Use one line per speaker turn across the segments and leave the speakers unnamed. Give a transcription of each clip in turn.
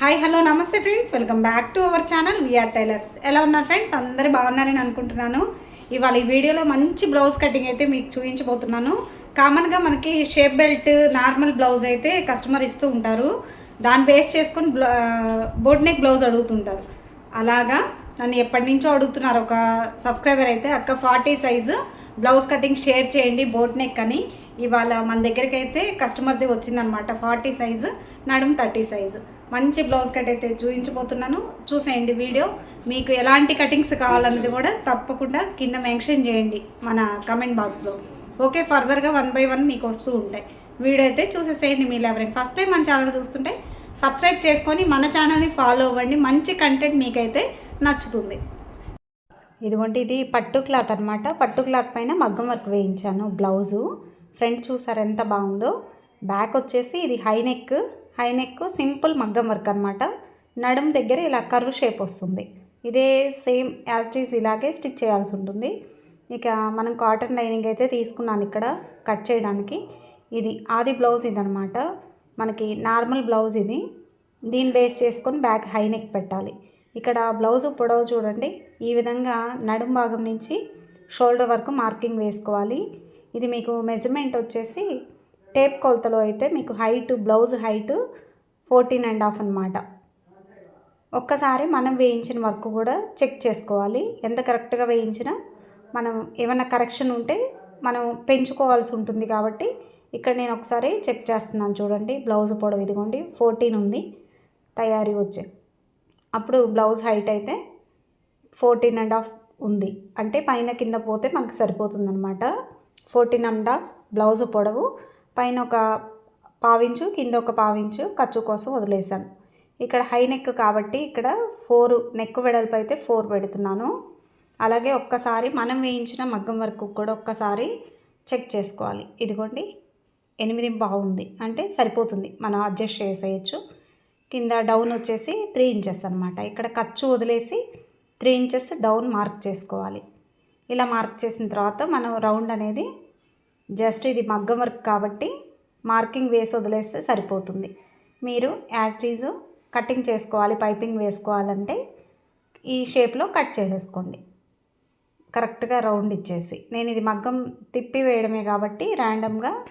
Hi hello నమస్తే friends welcome back to our channel V R tailors ఎలా ఉన్నారు friends అందరూ బాగున్నారని అనుకుంటున్నాను. ఇవాళ ఈ వీడియోలో మంచి బ్లౌజ్ కటింగ్ అయితే మీకు చూపించబోతున్నాను. కామన్గా మనకి షేప్ బెల్ట్ నార్మల్ బ్లౌజ్ అయితే కస్టమర్ ఇస్తూ ఉంటారు. దాన్ని బేస్ చేసుకొని బోట్ నెక్ బ్లౌజ్ అడుగుతుంటారు. అలాగా నన్ను ఎప్పటి నుంచో అడుగుతున్నారు ఒక సబ్స్క్రైబర్ అయితే అక్క forty size blouse cutting share చేయండి బోట్ నెక్ అని. ఇవాళ మన దగ్గరికి అయితే కస్టమర్ది వచ్చిందనమాట ఫార్టీ సైజు నడుము థర్టీ సైజు మంచి బ్లౌజ్ కట్ అయితే చూపించబోతున్నాను. చూసేయండి వీడియో. మీకు ఎలాంటి కటింగ్స్ కావాలన్నది కూడా తప్పకుండా కింద మెన్షన్ చేయండి మన కమెంట్ బాక్స్లో ఓకే ఫర్దర్గా వన్ బై వన్ మీకు వస్తూ ఉంటాయి. వీడియో అయితే చూసేసేయండి మీరు ఎవరైనా ఫస్ట్ టైం మన ఛానల్ చూస్తుంటే సబ్స్క్రైబ్ చేసుకొని మన ఛానల్ని ఫాలో అవ్వండి. మంచి కంటెంట్ మీకైతే నచ్చుతుంది. ఇదిగోండి ఇది పట్టు క్లాత్ అనమాట పట్టు క్లాత్ పైన మగ్గం వర్క్ వేయించాను. బ్లౌజు. ఫ్రంట్ చూసారు ఎంత బాగుందో. బ్యాక్ వచ్చేసి ఇది high neck. High neck simple మగ్గం వర్క్ అనమాట నడుం దగ్గర ఇలా కర్వ్ షేప్ వస్తుంది. ఇదే సేమ్ యాజ్టీస్ ఇలాగే స్టిచ్ చేయాల్సి ఉంటుంది. ఇక మనం కాటన్ లైనింగ్ అయితే తీసుకున్నాను ఇక్కడ కట్ చేయడానికి. ఇది ఆది బ్లౌజ్ ఇదనమాట మనకి నార్మల్ బ్లౌజ్ ఇది. దీన్ని బేస్ చేసుకొని బ్యాక్ హై నెక్ పెట్టాలి. ఇక్కడ బ్లౌజ్ పొడవు చూడండి. ఈ విధంగా నడుం భాగం నుంచి షోల్డర్ వరకు మార్కింగ్ వేసుకోవాలి. ఇది మీకు మెజర్మెంట్ వచ్చేసి టేప్ కొలతలో అయితే మీకు height blouse height fourteen and half అనమాట ఒక్కసారి మనం వేయించిన వర్క్ కూడా చెక్ చేసుకోవాలి. ఎంత కరెక్ట్గా వేయించినా మనం ఏమైనా కరెక్షన్ ఉంటే మనం పెంచుకోవాల్సి ఉంటుంది కాబట్టి ఇక్కడ నేను ఒకసారి చెక్ చేస్తున్నాను చూడండి. బ్లౌజ్ పొడవు ఇదిగోండి ఫోర్టీన్ ఉంది తయారీ వచ్చే. అప్పుడు బ్లౌజ్ హైట్ అయితే ఫోర్టీన్ అండ్ హాఫ్ ఉంది. అంటే పైన కింద పోతే మనకు సరిపోతుంది అనమాట ఫోర్టీన్ అండ్ హాఫ్ బ్లౌజ్ పొడవు. పైన ఒక పావించు కింద ఒక పావించు ఖర్చు కోసం వదిలేసాను ఇక్కడ హై నెక్ కాబట్టి ఇక్కడ ఫోర్ నెక్ వెడల్పు అయితే ఫోర్ పెడుతున్నాను. అలాగే ఒక్కసారి మనం వేయించిన మగ్గం వరకు కూడా ఒక్కసారి చెక్ చేసుకోవాలి. ఇదిగోండి ఎనిమిది బాగుంది. అంటే సరిపోతుంది. మనం అడ్జస్ట్ చేసేయచ్చు. కింద డౌన్ వచ్చేసి త్రీ ఇంచెస్ అనమాట ఇక్కడ ఖర్చు వదిలేసి త్రీ ఇంచెస్ డౌన్ మార్క్ చేసుకోవాలి. ఇలా మార్క్ చేసిన తర్వాత మనం రౌండ్ అనేది జస్ట్ ఇది మగ్గం వర్క్ కాబట్టి మార్కింగ్ వేసి వదిలేస్తే సరిపోతుంది. మీరు యాజ్ కటింగ్ చేసుకోవాలి పైపింగ్ వేసుకోవాలంటే ఈ షేప్లో కట్ చేసేసుకోండి. కరెక్ట్గా రౌండ్ ఇచ్చేసి. నేను ఇది మగ్గం తిప్పి వేయడమే కాబట్టి ర్యాండమ్గా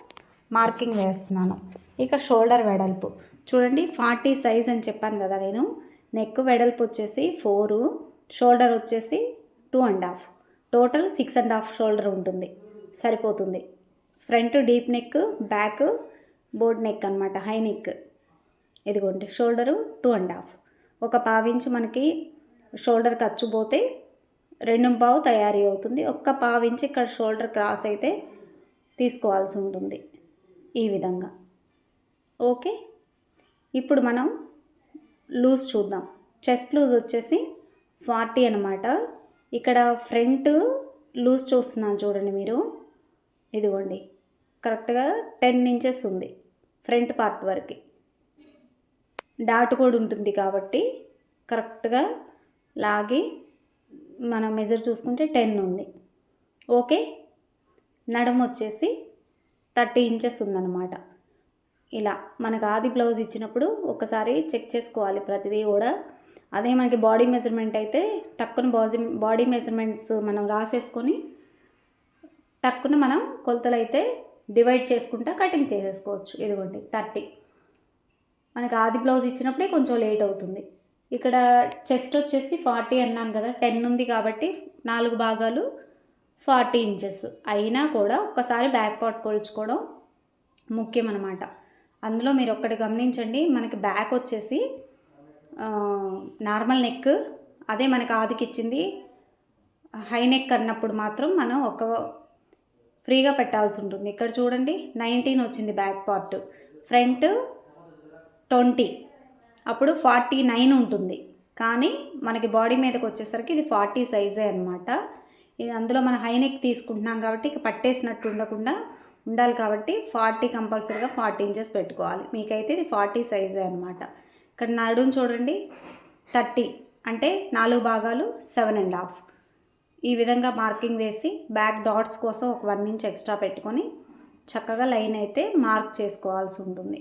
మార్కింగ్ వేస్తున్నాను. ఇక షోల్డర్ వెడల్పు. చూడండి ఫార్టీ సైజ్ అని చెప్పాను కదా నేను. నెక్ వెడల్పు వచ్చేసి ఫోరు షోల్డర్ వచ్చేసి two and half. Total six and half shoulder ఉంటుంది. సరిపోతుంది. Front deep neck back boat neck అనమాట హై నెక్. ఇదిగోండి షోల్డరు టూ అండ్ హాఫ్. ఒక పావించు మనకి షోల్డర్ ఖర్చు పోతే రెండు పావు తయారీ అవుతుంది. ఒక్క పావించి ఇక్కడ షోల్డర్ క్రాస్ అయితే తీసుకోవాల్సి ఉంటుంది ఈ విధంగా. ఓకే? ఇప్పుడు మనం లూజ్ చూద్దాం. చెస్ట్ లూజ్ వచ్చేసి ఫార్టీ అనమాట ఇక్కడ ఫ్రంట్ లూజ్ చూస్తున్నాను చూడండి మీరు. ఇదిగోండి కరెక్ట్గా టెన్ ఇంచెస్ ఉంది ఫ్రంట్ పార్ట్ వరకు. డాట్ కూడా ఉంటుంది కాబట్టి కరెక్ట్గా లాగి మనం మెజర్ చూసుకుంటే టెన్ ఉంది. ఓకే? నడుము వచ్చేసి థర్టీ ఇంచెస్ ఉందన్నమాట. ఇలా మనకు ఆది బ్లౌజ్ ఇచ్చినప్పుడు ఒకసారి చెక్ చేసుకోవాలి ప్రతిదీ కూడా. అదే మనకి బాడీ మెజర్మెంట్ అయితే టక్కున బాజీ బాడీ మెజర్మెంట్స్ మనం రాసేసుకొని టక్కున మనం కొలతలు అయితే డివైడ్ చేసుకుంటా కటింగ్ చేసేసుకోవచ్చు. ఇదిగోండి థర్టీ. మనకి ఆది బ్లౌజ్ ఇచ్చినప్పుడే కొంచెం లేట్ అవుతుంది. ఇక్కడ చెస్ట్ వచ్చేసి ఫార్టీ అన్నాను కదా టెన్ ఉంది కాబట్టి నాలుగు భాగాలు ఫార్టీ ఇంచెస్. అయినా కూడా ఒక్కసారి బ్యాక్ పార్ట్ కొలుచుకోవడం ముఖ్యం అనమాట అందులో మీరు ఒక్కటి గమనించండి మనకి బ్యాక్ వచ్చేసి నార్మల్ నెక్. అదే మనకి ఆదికి ఇచ్చింది హై నెక్ అన్నప్పుడు మాత్రం మనం ఒక ఫ్రీగా పెట్టాల్సి ఉంటుంది. ఇక్కడ చూడండి నైన్టీన్ వచ్చింది బ్యాక్ పార్ట్ ఫ్రంట్ ట్వంటీ అప్పుడు ఫార్టీ నైన్ ఉంటుంది. కానీ మనకి బాడీ మీదకి వచ్చేసరికి ఇది ఫార్టీ సైజే అనమాట ఇది అందులో మనం హై నెక్ తీసుకుంటున్నాం కాబట్టి ఇక పట్టేసినట్టు ఉండకుండా ఉండాలి కాబట్టి ఫార్టీ కంపల్సరీగా ఫార్టీ ఇంచెస్ పెట్టుకోవాలి. మీకైతే ఇది ఫార్టీ సైజే అనమాట ఇక్కడ నడుము చూడండి థర్టీ అంటే నాలుగు భాగాలు సెవెన్ అండ్ హాఫ్ ఈ విధంగా మార్కింగ్ వేసి బ్యాక్ డాట్స్ కోసం ఒక వన్ ఇంచ్ ఎక్స్ట్రా పెట్టుకొని చక్కగా లైన్ అయితే మార్క్ చేసుకోవాల్సి ఉంటుంది.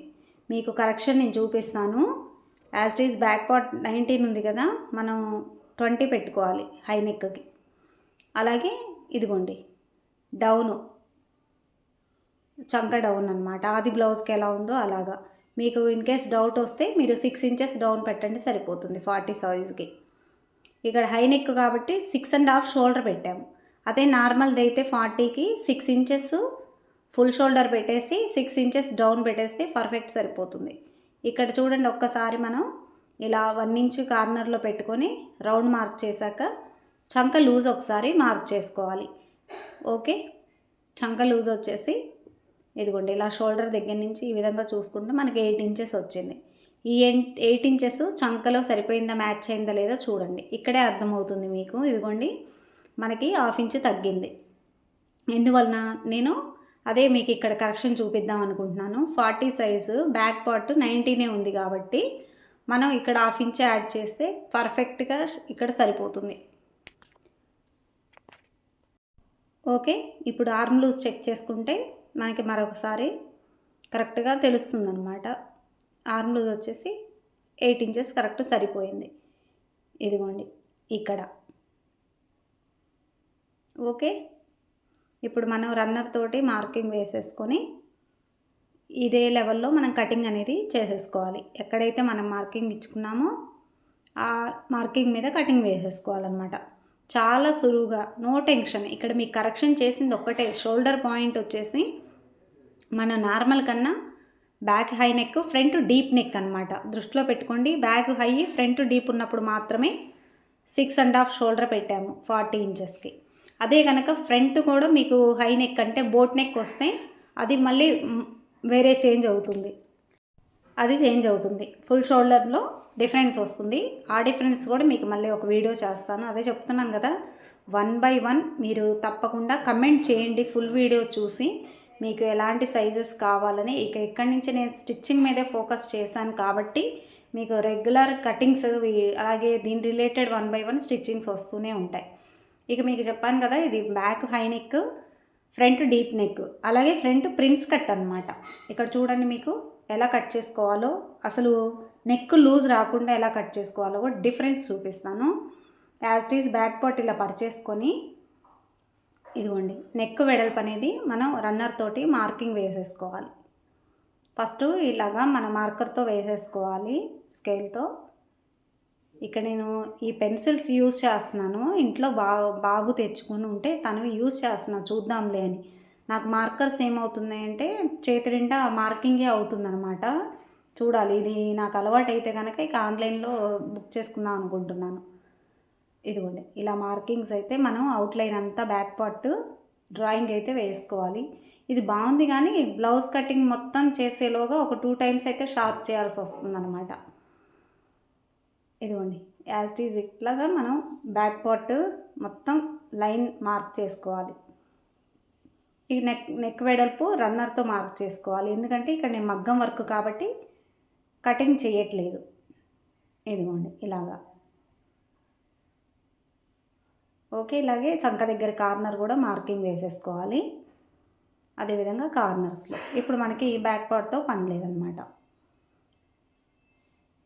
మీకు కరెక్షన్ నేను చూపిస్తాను. As is back part nineteen ఉంది కదా మనం ట్వంటీ పెట్టుకోవాలి హై నెక్కి అలాగే ఇదిగోండి డౌను చంక డౌన్ అనమాట అది బ్లౌజ్కి ఎలా ఉందో అలాగా. మీకు ఇన్ కేస్ డౌట్ వస్తే మీరు సిక్స్ ఇంచెస్ డౌన్ పెట్టండి సరిపోతుంది ఫార్టీ సైజ్కి ఇక్కడ హై నెక్ కాబట్టి సిక్స్ అండ్ హాఫ్ షోల్డర్ పెట్టాము. అదే నార్మల్ది అయితే ఫార్టీకి సిక్స్ ఇంచెస్ ఫుల్ షోల్డర్ పెట్టేసి సిక్స్ ఇంచెస్ డౌన్ పెట్టేస్తే పర్ఫెక్ట్ సరిపోతుంది. ఇక్కడ చూడండి ఒక్కసారి మనం ఇలా వన్ ఇంచ్ కార్నర్లో పెట్టుకొని రౌండ్ మార్క్ చేశాక చంక లూజ్ ఒకసారి మార్క్ చేసుకోవాలి. ఓకే? చంక లూజ్ వచ్చేసి ఇదిగోండి ఇలా షోల్డర్ దగ్గర నుంచి ఈ విధంగా చూసుకుంటే మనకి ఎయిట్ ఇంచెస్ వచ్చింది. ఈ ఎయిట్ ఇంచెస్ చంకలో సరిపోయిందా మ్యాచ్ అయిందా లేదా చూడండి. ఇక్కడే అర్థమవుతుంది మీకు. ఇదిగోండి మనకి హాఫ్ ఇంచ్ తగ్గింది. ఎందువలన నేను అదే మీకు ఇక్కడ కరెక్షన్ చూపిద్దాం అనుకుంటున్నాను. ఫార్టీ సైజు బ్యాక్ పార్ట్ నైంటీనే ఉంది కాబట్టి మనం ఇక్కడ హాఫ్ ఇంచ్ యాడ్ చేస్తే పర్ఫెక్ట్గా ఇక్కడ సరిపోతుంది. ఓకే ఇప్పుడు ఆర్మ్ లూజ్ చెక్ చేసుకుంటే మనకి మరొకసారి కరెక్ట్గా తెలుస్తుంది అనమాట ఆర్మ్ లూజ్ వచ్చేసి ఎయిట్ ఇంచెస్ కరెక్ట్ సరిపోయింది. ఇదిగోండి ఇక్కడ. ఓకే ఇప్పుడు మనం రన్నర్ తోటి మార్కింగ్ వేసేసుకొని ఇదే లెవెల్లో మనం కటింగ్ అనేది చేసేసుకోవాలి. ఎక్కడైతే మనం మార్కింగ్ ఇచ్చుకున్నామో ఆ మార్కింగ్ మీద కటింగ్ వేసేసుకోవాలన్నమాట. చాలా సులువుగా నో టెన్షన్. ఇక్కడ మీకు కరెక్షన్ చేసింది ఒక్కటే. షోల్డర్ పాయింట్ వచ్చేసి మన నార్మల్ కన్నా back high neck front deep neck అనమాట దృష్టిలో పెట్టుకోండి. బ్యాక్ హై ఫ్రంట్ డీప్ ఉన్నప్పుడు మాత్రమే సిక్స్ అండ్ హాఫ్ షోల్డర్ పెట్టాము ఫార్టీ ఇంచెస్కి. అదే కనుక ఫ్రంట్ కూడా మీకు హై నెక్ అంటే బోట్ నెక్ వస్తే అది మళ్ళీ వేరే చేంజ్ అవుతుంది. అది చేంజ్ అవుతుంది. ఫుల్ షోల్డర్లో డిఫరెన్స్ వస్తుంది. ఆ డిఫరెన్స్ కూడా మీకు మళ్ళీ ఒక వీడియో చేస్తాను. అదే చెప్తున్నాను కదా వన్ బై వన్ మీరు తప్పకుండా కమెంట్ చేయండి. ఫుల్ వీడియో చూసి మీకు ఎలాంటి సైజెస్ కావాలని ఇక ఇక్కడి నుంచి నేను స్టిచ్చింగ్ మీదే ఫోకస్ చేశాను కాబట్టి మీకు రెగ్యులర్ కటింగ్స్ అలాగే దీని related one by one stitchings వస్తూనే ఉంటాయి. ఇక మీకు చెప్పాను కదా ఇది back high neck front deep neck అలాగే ఫ్రంట్ ప్రిన్స్ కట్ అనమాట ఇక్కడ చూడండి మీకు ఎలా కట్ చేసుకోవాలో అసలు నెక్ లూజ్ రాకుండా ఎలా కట్ చేసుకోవాలో కూడా డిఫరెన్స్ చూపిస్తాను. యాజ్ ఈజ్ బ్యాక్ పార్ట్ ఇలా పరిచేసుకొని ఇదిగోండి నెక్ వెడల్పు అనేది మనం రన్నర్ తోటి మార్కింగ్ వేసేసుకోవాలి. ఫస్ట్ ఇలాగా మన మార్కర్తో వేసేసుకోవాలి స్కేల్తో ఇక్కడ నేను ఈ పెన్సిల్స్ యూజ్ చేస్తున్నాను ఇంట్లో బా బాబు తెచ్చుకుని ఉంటే తను యూజ్ చేస్తున్నాను చూద్దాంలే అని. నాకు మార్కర్స్ ఏమవుతుంది అంటే చేతి నిండా మార్కింగే అవుతుందన్నమాట. చూడాలి ఇది నాకు అలవాటు అయితే కనుక ఇక ఆన్లైన్లో బుక్ చేసుకుందాం అనుకుంటున్నాను. ఇదిగోండి ఇలా మార్కింగ్స్ అయితే మనం అవుట్లైన్ అంతా బ్యాక్ పార్ట్ డ్రాయింగ్ అయితే వేసుకోవాలి. ఇది బాగుంది కానీ బ్లౌజ్ కటింగ్ మొత్తం చేసేలోగా ఒక టూ టైమ్స్ అయితే షార్ప్ చేయాల్సి వస్తుందన్నమాట. ఇదిగోండి యాజ్ ఈజ్ ఇట్లాగా మనం బ్యాక్ పార్ట్ మొత్తం లైన్ మార్క్ చేసుకోవాలి. ఈ నెక్ నెక్ వెడల్పు రన్నర్తో మార్క్ చేసుకోవాలి. ఎందుకంటే ఇక్కడ నేను మగ్గం వర్క్ కాబట్టి కటింగ్ చేయట్లేదు. ఇదిగోండి ఇలాగా. ఓకే ఇలాగే చంక దగ్గర కార్నర్ కూడా మార్కింగ్ వేసేసుకోవాలి. అదేవిధంగా కార్నర్స్లో. ఇప్పుడు మనకి ఈ బ్యాక్ పార్ట్తో పని లేదనమాట.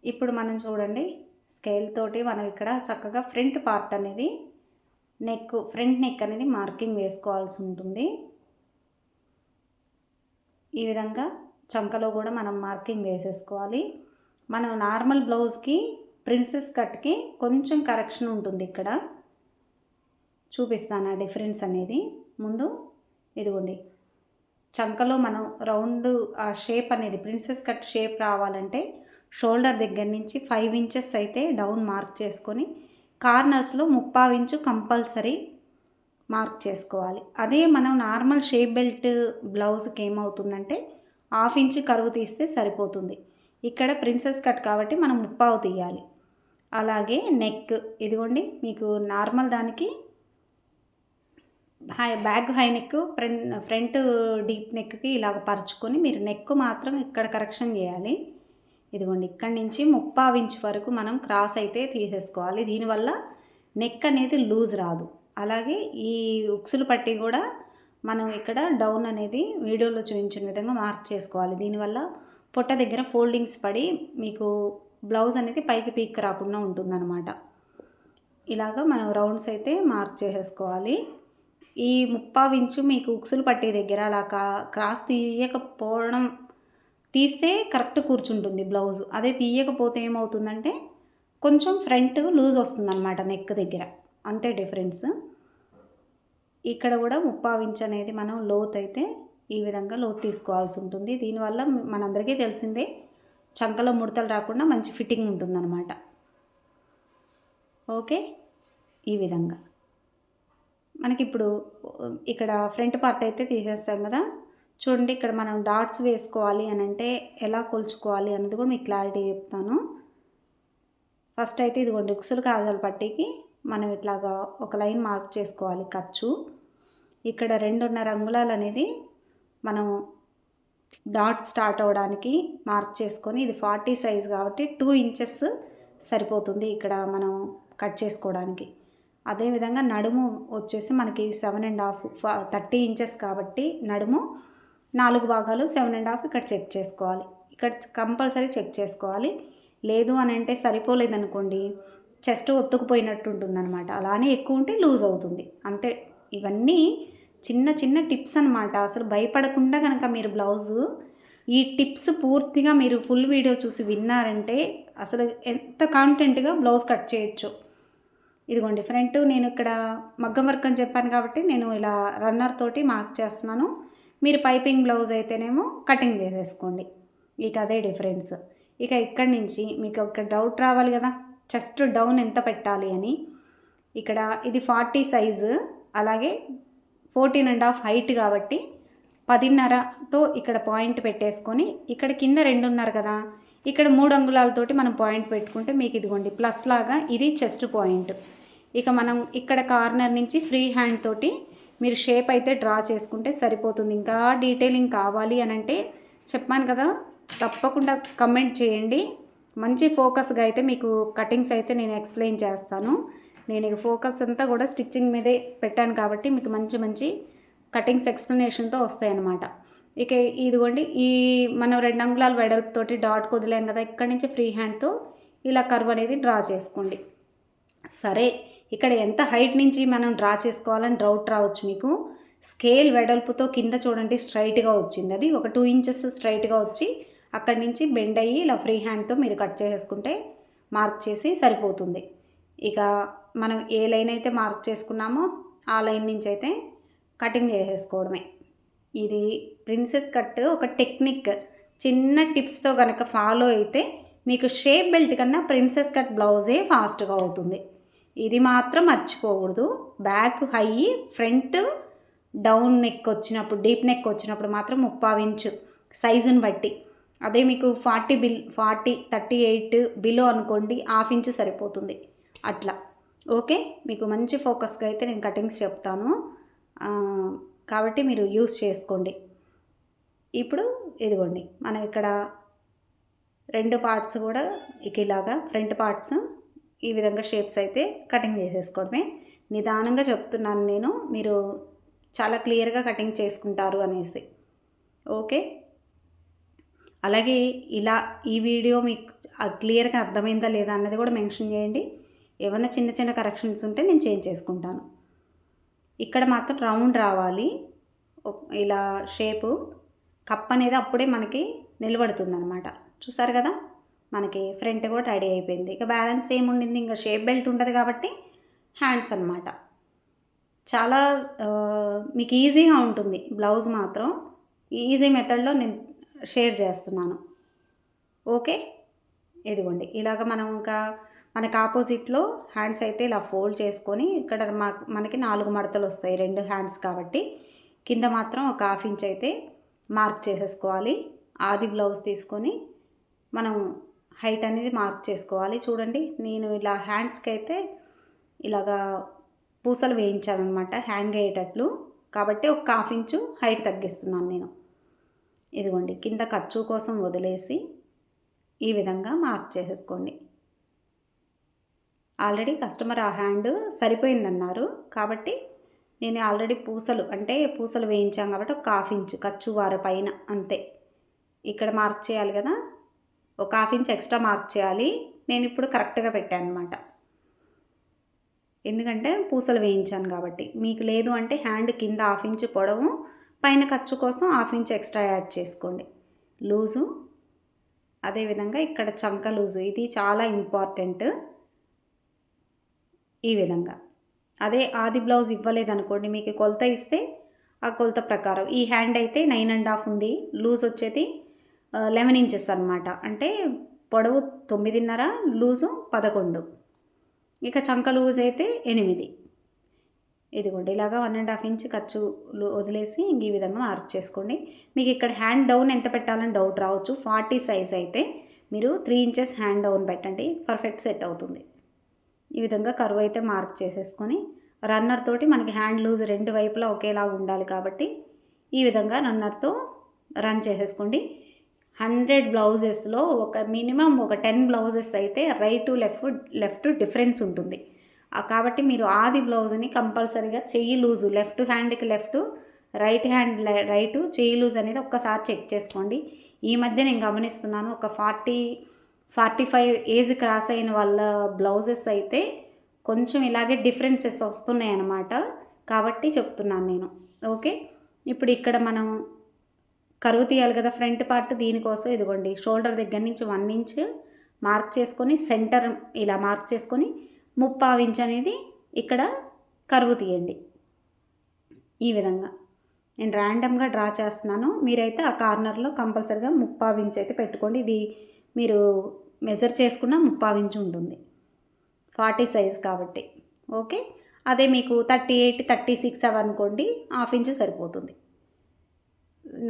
ఇప్పుడు మనం చూడండి స్కేల్ తోటి మనం ఇక్కడ చక్కగా ఫ్రంట్ పార్ట్ అనేది నెక్ ఫ్రంట్ నెక్ అనేది మార్కింగ్ వేసుకోవాల్సి ఉంటుంది. ఈ విధంగా చంకలో కూడా మనం మార్కింగ్ వేసేసుకోవాలి. మనం నార్మల్ బ్లౌజ్కి ప్రిన్సెస్ కట్కి కొంచెం కరెక్షన్ ఉంటుంది ఇక్కడ. చూపిస్తాను ఆ డిఫరెన్స్ అనేది. ముందు ఇదిగోండి. చంకలో మనం రౌండ్ ఆ షేప్ అనేది ప్రిన్సెస్ కట్ షేప్ రావాలంటే షోల్డర్ దగ్గర నుంచి ఫైవ్ ఇంచెస్ అయితే డౌన్ మార్క్ చేసుకొని కార్నర్స్లో ముప్పావు ఇంచు కంపల్సరీ మార్క్ చేసుకోవాలి. అదే మనం నార్మల్ షేప్ బెల్ట్ బ్లౌజ్కి ఏమవుతుందంటే హాఫ్ ఇంచ్ కరువు తీస్తే సరిపోతుంది. ఇక్కడ ప్రిన్సెస్ కట్ కాబట్టి మనం ముప్పావు తీయాలి. అలాగే నెక్ ఇదిగోండి మీకు నార్మల్ దానికి high back high neck front front deep నెక్కి ఇలాగ పరుచుకొని మీరు నెక్ మాత్రం ఇక్కడ కరెక్షన్ చేయాలి. ఇదిగోండి ఇక్కడి నుంచి ముప్పావు ఇంచ్ వరకు మనం క్రాస్ అయితే తీసేసుకోవాలి. దీనివల్ల నెక్ అనేది లూజ్ రాదు. అలాగే ఈ ఉక్సులు పట్టి కూడా మనం ఇక్కడ డౌన్ అనేది వీడియోలో చూపించిన విధంగా మార్క్ చేసుకోవాలి. దీనివల్ల పొట్ట దగ్గర ఫోల్డింగ్స్ పడి మీకు బ్లౌజ్ అనేది పైకి పీక్ రాకుండా ఉంటుందన్నమాట. ఇలాగ మనం రౌండ్స్ అయితే మార్క్ చేసేసుకోవాలి. ఈ ముప్పావు ఇంచు మీకు ఉక్సులు పట్టే దగ్గర అలా కా క్రాస్ తీయకపోవడం తీస్తే కరెక్ట్ కూర్చుంటుంది బ్లౌజ్. అదే తీయకపోతే ఏమవుతుందంటే కొంచెం ఫ్రంట్ లూజ్ వస్తుందన్నమాట నెక్ దగ్గర. అంతే డిఫరెన్స్. ఇక్కడ కూడా ముప్పావు అనేది మనం లోత్ అయితే ఈ విధంగా లోత్ తీసుకోవాల్సి ఉంటుంది. దీనివల్ల మనందరికీ తెలిసిందే చంకలో ముడతలు రాకుండా మంచి ఫిట్టింగ్ ఉంటుందన్నమాట. ఓకే? ఈ విధంగా. మనకి ఇప్పుడు ఇక్కడ ఫ్రంట్ పార్ట్ అయితే తీసేస్తాం కదా. చూడండి ఇక్కడ మనం డాట్స్ వేసుకోవాలి అని అంటే ఎలా కొలుచుకోవాలి అన్నది కూడా మీకు క్లారిటీ చెప్తాను. ఫస్ట్ అయితే ఇదిగోండి ఉక్సులు కాజాల పట్టీకి మనం ఇట్లాగా ఒక లైన్ మార్క్ చేసుకోవాలి ఖర్చు. ఇక్కడ రెండున్నర అంగుళాలు అనేది మనం డాట్ స్టార్ట్ అవ్వడానికి మార్క్ చేసుకొని ఇది ఫార్టీ సైజ్ కాబట్టి టూ ఇంచెస్ సరిపోతుంది ఇక్కడ మనం కట్ చేసుకోవడానికి. అదేవిధంగా నడుము వచ్చేసి మనకి seven and half thirty inches కాబట్టి నడుము నాలుగు భాగాలు సెవెన్ అండ్ హాఫ్ ఇక్కడ చెక్ చేసుకోవాలి. ఇక్కడ కంపల్సరీ చెక్ చేసుకోవాలి. లేదు అని అంటే సరిపోలేదనుకోండి చెస్ట్ ఒత్తుకుపోయినట్టు ఉంటుందన్నమాట. అలానే ఎక్కువ ఉంటే లూజ్ అవుతుంది. అంతే. ఇవన్నీ చిన్న చిన్న టిప్స్ అనమాట అసలు భయపడకుండా కనుక మీరు బ్లౌజు ఈ టిప్స్ పూర్తిగా మీరు ఫుల్ వీడియో చూసి విన్నారంటే అసలు ఎంత కాన్ఫిడెంట్గా బ్లౌజ్ కట్ చేయొచ్చు. ఇదిగోండి ఫ్రంట్ నేను ఇక్కడ మగ్గం వర్క్ అని చెప్పాను కాబట్టి నేను ఇలా రన్నర్ తోటి మార్క్ చేస్తున్నాను. మీరు పైపింగ్ బ్లౌజ్ అయితేనేమో కటింగ్ చేసేసుకోండి. ఇక అదే డిఫరెన్స్. ఇక ఇక్కడి నుంచి మీకు ఒక డౌట్ రావాలి కదా చెస్ట్ డౌన్ ఎంత పెట్టాలి అని. ఇక్కడ ఇది ఫార్టీ సైజు అలాగే ఫోర్టీన్ అండ్ హాఫ్ హైట్ కాబట్టి పదిన్నరతో ఇక్కడ పాయింట్ పెట్టేసుకొని ఇక్కడ కింద రెండున్నర కదా ఇక్కడ మూడు అంగుళాలతోటి మనం పాయింట్ పెట్టుకుంటే మీకు ఇదిగోండి ప్లస్ లాగా ఇది చెస్ట్ పాయింట్. ఇక మనం ఇక్కడ కార్నర్ నుంచి ఫ్రీ హ్యాండ్ తోటి మీరు షేప్ అయితే డ్రా చేసుకుంటే సరిపోతుంది. ఇంకా డీటెయిలింగ్ కావాలి అని అంటే చెప్పాను కదా తప్పకుండా కమెంట్ చేయండి. మంచి ఫోకస్గా అయితే మీకు కటింగ్స్ అయితే నేను ఎక్స్ప్లెయిన్ చేస్తాను. నేను ఇక ఫోకస్ అంతా కూడా స్టిచ్చింగ్ మీదే పెట్టాను కాబట్టి మీకు మంచి మంచి కటింగ్స్ ఎక్స్ప్లెనేషన్తో వస్తాయన్నమాట. ఇక ఇదిగోండి ఈ మనం రెండు అంగుళాల వెడల్పుతోటి డాట్ కుదిలేం కదా ఇక్కడి నుంచి ఫ్రీ హ్యాండ్తో ఇలా కర్వ్ అనేది డ్రా చేసుకోండి. సరే ఇక్కడ ఎంత హైట్ నుంచి మనం డ్రా చేసుకోవాలని డౌట్ రావచ్చు మీకు. స్కేల్ వెడల్పుతో కింద చూడండి స్ట్రైట్గా వచ్చింది అది. ఒక టూ ఇంచెస్ స్ట్రైట్గా వచ్చి అక్కడి నుంచి బెండ్ అయ్యి ఇలా ఫ్రీ హ్యాండ్తో మీరు కట్ చేసేసుకుంటే మార్క్ చేసి సరిపోతుంది. ఇక మనం ఏ లైన్ అయితే మార్క్ చేసుకున్నామో ఆ లైన్ నుంచి అయితే కటింగ్ చేసేసుకోవడమే. ఇది ప్రిన్సెస్ కట్ ఒక టెక్నిక్ చిన్న టిప్స్తో కనుక ఫాలో అయితే మీకు షేప్ బెల్ట్ కన్నా ప్రిన్సెస్ కట్ బ్లౌజే ఫాస్ట్గా అవుతుంది. ఇది మాత్రం మర్చిపోకూడదు. Back high front down neck వచ్చినప్పుడు డీప్ నెక్ వచ్చినప్పుడు మాత్రం ముప్పావు ఇంచు సైజుని బట్టి. అదే మీకు forty bill forty thirty eight below అనుకోండి హాఫ్ ఇంచు సరిపోతుంది. అట్లా. ఓకే? మీకు మంచి ఫోకస్గా అయితే నేను కటింగ్స్ చెప్తాను. కాబట్టి మీరు యూస్ చేసుకోండి. ఇప్పుడు ఇదిగోండి. మనం ఇక్కడ రెండు పార్ట్స్ కూడా ఇక ఇలాగా ఫ్రంట్ పార్ట్స్ ఈ విధంగా షేప్స్ అయితే కటింగ్ చేసేసుకోవడమే. నిదానంగా చెప్తున్నాను నేను మీరు చాలా క్లియర్గా కటింగ్ చేసుకుంటారు అనేసి. ఓకే? అలాగే ఇలా ఈ వీడియో మీకు క్లియర్గా అర్థమైందా లేదా అన్నది కూడా మెన్షన్ చేయండి. ఏమైనా చిన్న చిన్న కరెక్షన్స్ ఉంటే నేను చేంజ్ చేసుకుంటాను. ఇక్కడ మాత్రం రౌండ్ రావాలి. ఇలా షేపు కప్ అనేది అప్పుడే మనకి నిలబడుతుంది అనమాట చూసారు కదా? మనకి ఫ్రంట్ కూడా రెడీ అయిపోయింది. ఇక బ్యాలెన్స్ ఏముండింది? ఇంకా షేప్ బెల్ట్ ఉంటుంది కాబట్టి హ్యాండ్స్ అనమాట చాలా మీకు ఈజీగా ఉంటుంది. బ్లౌజ్ మాత్రం ఈజీ మెథడ్లో నేను షేర్ చేస్తున్నాను. ఓకే? ఇదిగోండి. ఇలాగ మనం ఇంకా మనకి ఆపోజిట్లో హ్యాండ్స్ అయితే ఇలా ఫోల్డ్ చేసుకొని ఇక్కడ మా మనకి నాలుగు మడతలు వస్తాయి. రెండు హ్యాండ్స్ కాబట్టి కింద మాత్రం ఒక హాఫ్ ఇంచ్ అయితే మార్క్ చేసేసుకోవాలి. ఆది బ్లౌజ్ తీసుకొని మనం హైట్ అనేది మార్క్ చేసుకోవాలి. చూడండి నేను ఇలా హ్యాండ్స్కి అయితే ఇలాగా పూసలు వేయించాను అనమాట హ్యాంగ్ అయ్యేటట్లు. కాబట్టి ఒక హాఫ్ ఇంచు హైట్ తగ్గిస్తున్నాను నేను. ఇదిగోండి కింద ఖర్చు కోసం వదిలేసి ఈ విధంగా మార్క్ చేసేసుకోండి. ఆల్రెడీ కస్టమర్ ఆ హ్యాండ్ సరిపోయిందన్నారు. కాబట్టి నేను ఆల్రెడీ పూసలు అంటే పూసలు వేయించాం కాబట్టి ఒక హాఫ్ ఇంచు ఖర్చు వారి పైన అంతే. ఇక్కడ మార్క్ చేయాలి కదా. ఒక హాఫ్ ఇంచ్ ఎక్స్ట్రా మార్క్ చేయాలి. నేను ఇప్పుడు కరెక్ట్గా పెట్టాను అనమాట ఎందుకంటే పూసలు వేయించాను కాబట్టి. మీకు లేదు అంటే హ్యాండ్ కింద హాఫ్ ఇంచ్ పొడవు పైన ఖర్చు కోసం హాఫ్ ఇంచ్ ఎక్స్ట్రా యాడ్ చేసుకోండి. లూజు అదేవిధంగా ఇక్కడ చంక లూజు ఇది చాలా ఇంపార్టెంట్. ఈ విధంగా. అదే ఆది బ్లౌజ్ ఇవ్వలేదనుకోండి మీకు కొలత ఇస్తే ఆ కొలత ప్రకారం. ఈ హ్యాండ్ అయితే నైన్ అండ్ హాఫ్ ఉంది. లూజ్ వచ్చేది లెవెన్ ఇంచెస్ అనమాట అంటే పొడవు తొమ్మిదిన్నర లూజు పదకొండు. ఇక చంక లూజ్ అయితే ఎనిమిది. ఇదిగోండి ఇలాగా వన్ అండ్ హాఫ్ ఇంచ్ ఖర్చు వదిలేసి ఇంక ఈ విధంగా మార్క్ చేసుకోండి. మీకు ఇక్కడ హ్యాండ్ డౌన్ ఎంత పెట్టాలని డౌట్ రావచ్చు. ఫార్టీ సైజ్ అయితే మీరు త్రీ ఇంచెస్ హ్యాండ్ డౌన్ పెట్టండి. పర్ఫెక్ట్ సెట్ అవుతుంది. ఈ విధంగా కరువు అయితే మార్క్ చేసేసుకొని రన్నర్ తోటి మనకి హ్యాండ్ లూజ్ రెండు వైపులా ఒకేలా ఉండాలి కాబట్టి ఈ విధంగా రన్నర్తో రన్ చేసేసుకోండి. హండ్రెడ్ బ్లౌజెస్లో ఒక మినిమం ఒక టెన్ బ్లౌజెస్ అయితే రైట్ లెఫ్ట్ లెఫ్ట్ డిఫరెన్స్ ఉంటుంది. కాబట్టి మీరు ఆది బ్లౌజ్ని కంపల్సరీగా చెయ్యి లూజు లెఫ్ట్ హ్యాండ్కి లెఫ్ట్ రైట్ హ్యాండ్ రైట్ చెయ్యి లూజ్ అనేది ఒక్కసారి చెక్ చేసుకోండి. ఈ మధ్య నేను గమనిస్తున్నాను ఒక forty forty five age cross అయిన వాళ్ళ బ్లౌజెస్ అయితే కొంచెం ఇలాగే డిఫరెన్సెస్ వస్తున్నాయి అన్నమాట కాబట్టి చెప్తున్నాను నేను. ఓకే? ఇప్పుడు ఇక్కడ మనం కరువు తీయాలి కదా ఫ్రంట్ పార్ట్ దీనికోసం ఇదిగోండి. షోల్డర్ దగ్గర నుంచి వన్ ఇంచ్ మార్క్ చేసుకొని సెంటర్ ఇలా మార్క్ చేసుకొని ముప్పావు ఇంచ్ అనేది ఇక్కడ కరువు తీయండి. ఈ విధంగా. నేను ర్యాండమ్గా డ్రా చేస్తున్నాను. మీరైతే ఆ కార్నర్లో కంపల్సరిగా ముప్పావు ఇంచ్ అయితే పెట్టుకోండి. ఇది మీరు మెజర్ చేసుకున్న ముప్పావు ఇంచ్ ఉంటుంది. ఫార్టీ సైజ్ కాబట్టి. ఓకే? అదే మీకు థర్టీ ఎయిట్ థర్టీ సిక్స్ అవనుకోండి హాఫ్ ఇంచ్ సరిపోతుంది.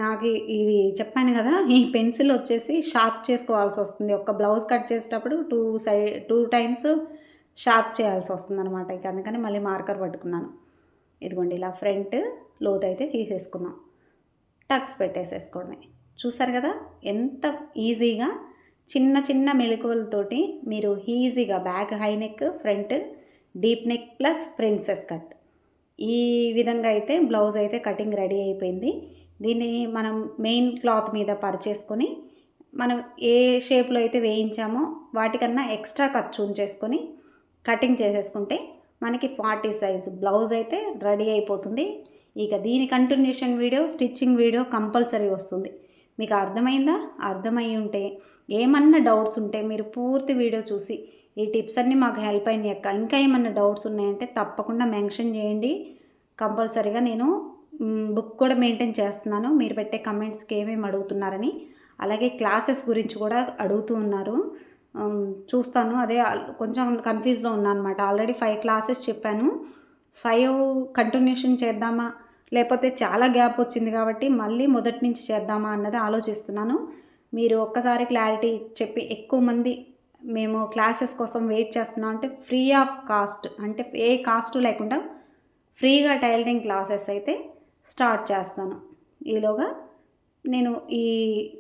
నాకు ఇది చెప్పాను కదా ఈ పెన్సిల్ వచ్చేసి షార్ప్ చేసుకోవాల్సి వస్తుంది. ఒక బ్లౌజ్ కట్ చేసేటప్పుడు two side two times sharp చేయాల్సి వస్తుంది అనమాట ఇక అందుకని మళ్ళీ మార్కర్ పట్టుకున్నాను. ఇదిగోండి ఇలా ఫ్రంట్ లోత్ అయితే తీసేసుకున్నాం. టక్స్ పెట్టేసేసుకోవడమే చూసారు కదా ఎంత ఈజీగా చిన్న చిన్న మెలకువలతోటి మీరు ఈజీగా back high neck front deep neck plus princess cut. ఈ విధంగా అయితే బ్లౌజ్ అయితే కటింగ్ రెడీ అయిపోయింది. దీన్ని మనం మెయిన్ క్లాత్ మీద పరిచేసుకొని మనం ఏ షేప్లో అయితే వేయించామో వాటికన్నా ఎక్స్ట్రా ఖర్చు ఉంచేసుకొని కటింగ్ చేసేసుకుంటే మనకి ఫార్టీ సైజ్ బ్లౌజ్ అయితే రెడీ అయిపోతుంది. ఇక దీని continuation video stitching video compulsory వస్తుంది. మీకు అర్థమైందా? అర్థమై ఉంటే ఏమన్నా డౌట్స్ ఉంటే మీరు పూర్తి వీడియో చూసి ఈ టిప్స్ అన్నీ మాకు హెల్ప్ అయినాయి అక్క ఇంకా ఏమన్నా డౌట్స్ ఉన్నాయంటే తప్పకుండా మెన్షన్ చేయండి. కంపల్సరీగా నేను బుక్ కూడా మెయింటైన్ చేస్తున్నాను. మీరు పెట్టే కమెంట్స్కి ఏమేమి అడుగుతున్నారని. అలాగే క్లాసెస్ గురించి కూడా అడుగుతూ ఉన్నారు. చూస్తాను. అదే కొంచెం కన్ఫ్యూజ్లో ఉన్నాను అనమాట ఆల్రెడీ ఫైవ్ క్లాసెస్ చెప్పాను. ఫైవ్ కంటిన్యూషన్ చేద్దామా? లేకపోతే చాలా గ్యాప్ వచ్చింది కాబట్టి మళ్ళీ మొదటి నుంచి చేద్దామా అన్నది ఆలోచిస్తున్నాను. మీరు ఒక్కసారి క్లారిటీ చెప్పి ఎక్కువ మంది మేము క్లాసెస్ కోసం వెయిట్ చేస్తున్నాం అంటే ఫ్రీ ఆఫ్ కాస్ట్ అంటే ఏ కాస్ట్ లేకుండా ఫ్రీగా టైలరింగ్ క్లాసెస్ అయితే స్టార్ట్ చేస్తాను. ఈలోగా నేను ఈ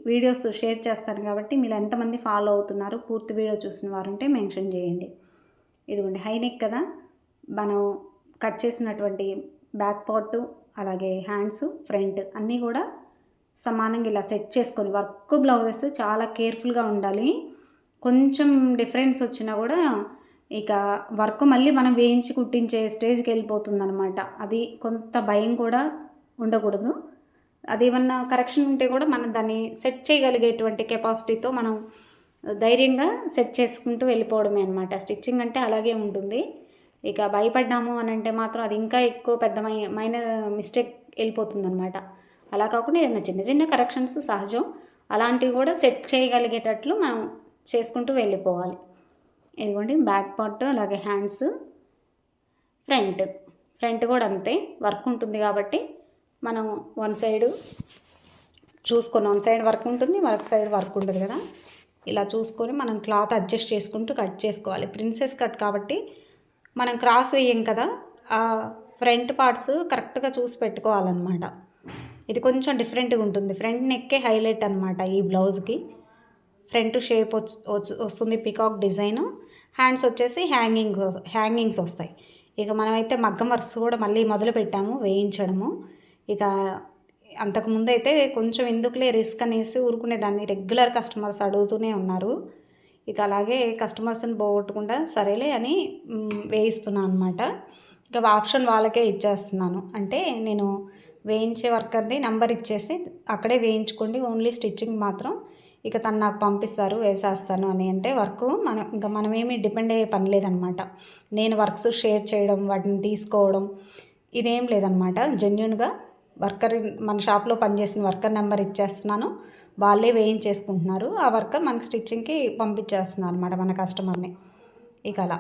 వీడియోస్ షేర్ చేస్తాను కాబట్టి మీరు ఎంతమంది ఫాలో అవుతున్నారు పూర్తి వీడియో చూసిన వారు ఉంటే మెన్షన్ చేయండి. ఇదిగోండి హైనెక్ కదా? మనం కట్ చేసినటువంటి బ్యాక్ పార్ట్ అలాగే హ్యాండ్స్ ఫ్రంట్ అన్నీ కూడా సమానంగా ఇలా సెట్ చేసుకొని వర్క్ బ్లౌజెస్ చాలా కేర్ఫుల్గా ఉండాలి. కొంచెం డిఫరెన్స్ వచ్చినా కూడా ఇక వర్క్ మళ్ళీ మనం వేయించి కుట్టించే స్టేజ్కి వెళ్ళిపోతుందనమాట అది కొంత భయం కూడా ఉండకూడదు. అది ఏమన్నా కరెక్షన్ ఉంటే కూడా మనం దాన్ని సెట్ చేయగలిగేటువంటి కెపాసిటీతో మనం ధైర్యంగా సెట్ చేసుకుంటూ వెళ్ళిపోవడమే అనమాట స్టిచ్చింగ్ అంటే అలాగే ఉంటుంది. ఇక భయపడ్డాము అని అంటే మాత్రం అది ఇంకా ఎక్కువ పెద్ద మై మైనర్ మిస్టేక్ వెళ్ళిపోతుందనమాట అలా కాకుండా ఏదైనా చిన్న చిన్న కరెక్షన్స్ సహజం. అలాంటివి కూడా సెట్ చేయగలిగేటట్లు మనం చేసుకుంటూ వెళ్ళిపోవాలి. ఇదిగోండి బ్యాక్ పార్ట్ అలాగే హ్యాండ్స్. ఫ్రంట్. ఫ్రంట్ కూడా అంతే. వర్క్ ఉంటుంది కాబట్టి మనం వన్ సైడు చూసుకొని వన్ సైడ్ వర్క్ ఉంటుంది మరొక సైడ్ వర్క్ ఉంటుంది కదా. ఇలా చూసుకొని మనం క్లాత్ అడ్జస్ట్ చేసుకుంటూ కట్ చేసుకోవాలి. ప్రిన్సెస్ కట్ కాబట్టి మనం క్రాస్ వేయం కదా ఆ ఫ్రంట్ పార్ట్స్ కరెక్ట్గా చూసి పెట్టుకోవాలన్నమాట. ఇది కొంచెం డిఫరెంట్గా ఉంటుంది. ఫ్రంట్ నెక్కే హైలైట్ అనమాట ఈ బ్లౌజ్కి. ఫ్రంట్ షేప్ వస్తుంది పికాక్ డిజైన్. హ్యాండ్స్ వచ్చేసి హ్యాంగింగ్ హ్యాంగింగ్స్ వస్తాయి. ఇక మనమైతే మగ్గం వర్క్స్ కూడా మళ్ళీ మొదలు పెట్టాము వేయించడము. ఇక అంతకుముందు అయితే కొంచెం ఎందుకులే రిస్క్ అనేసి ఊరుకునేదాన్ని రెగ్యులర్ కస్టమర్స్ అడుగుతూనే ఉన్నారు. ఇక అలాగే కస్టమర్స్ని పోగొట్టకుండా సరేలే అని వేయిస్తున్నాను అనమాట ఇక ఆప్షన్ వాళ్ళకే ఇచ్చేస్తున్నాను. అంటే నేను వేయించే వర్కర్ది నెంబర్ ఇచ్చేసి అక్కడే వేయించుకోండి ఓన్లీ స్టిచ్చింగ్ మాత్రం ఇక తను నాకు పంపిస్తారు వేసేస్తాను అని. అంటే వర్క్ మనం ఇంకా మనమేమి డిపెండ్ అయ్యే పని లేదనమాట నేను వర్క్స్ షేర్ చేయడం వాటిని తీసుకోవడం ఇదేం లేదనమాట జెన్యున్గా వర్కర్ మన షాప్లో పనిచేసిన వర్కర్ నెంబర్ ఇచ్చేస్తున్నాను. వాళ్ళే వేయించేసుకుంటున్నారు. ఆ వర్కర్ మనకి స్టిచ్చింగ్కి పంపించేస్తున్నారు అనమాట మన కస్టమర్ని. ఇక అలా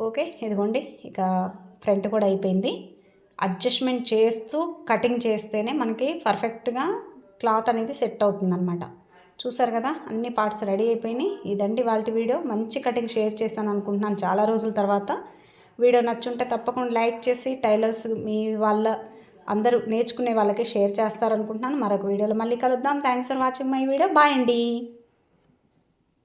ఓకే ఇదిగోండి. ఇక ఫ్రంట్ కూడా అయిపోయింది. అడ్జస్ట్మెంట్ చేస్తూ కటింగ్ చేస్తేనే మనకి పర్ఫెక్ట్గా క్లాత్ అనేది సెట్ అవుతుందన్నమాట. చూసారు కదా అన్ని పార్ట్స్ రెడీ అయిపోయినాయి. ఇదండి వాళ్ళ వీడియో. మంచి కటింగ్ షేర్ చేశాను అనుకుంటున్నాను చాలా రోజుల తర్వాత. వీడియో నచ్చుంటే తప్పకుండా లైక్ చేసి టైలర్స్ మీ వాళ్ళ అందరూ నేర్చుకునే వాళ్ళకి షేర్ చేస్తారనుకుంటున్నాను. మరొక వీడియోలో మళ్ళీ కలుద్దాం. Thanks for watching my video bye అండి.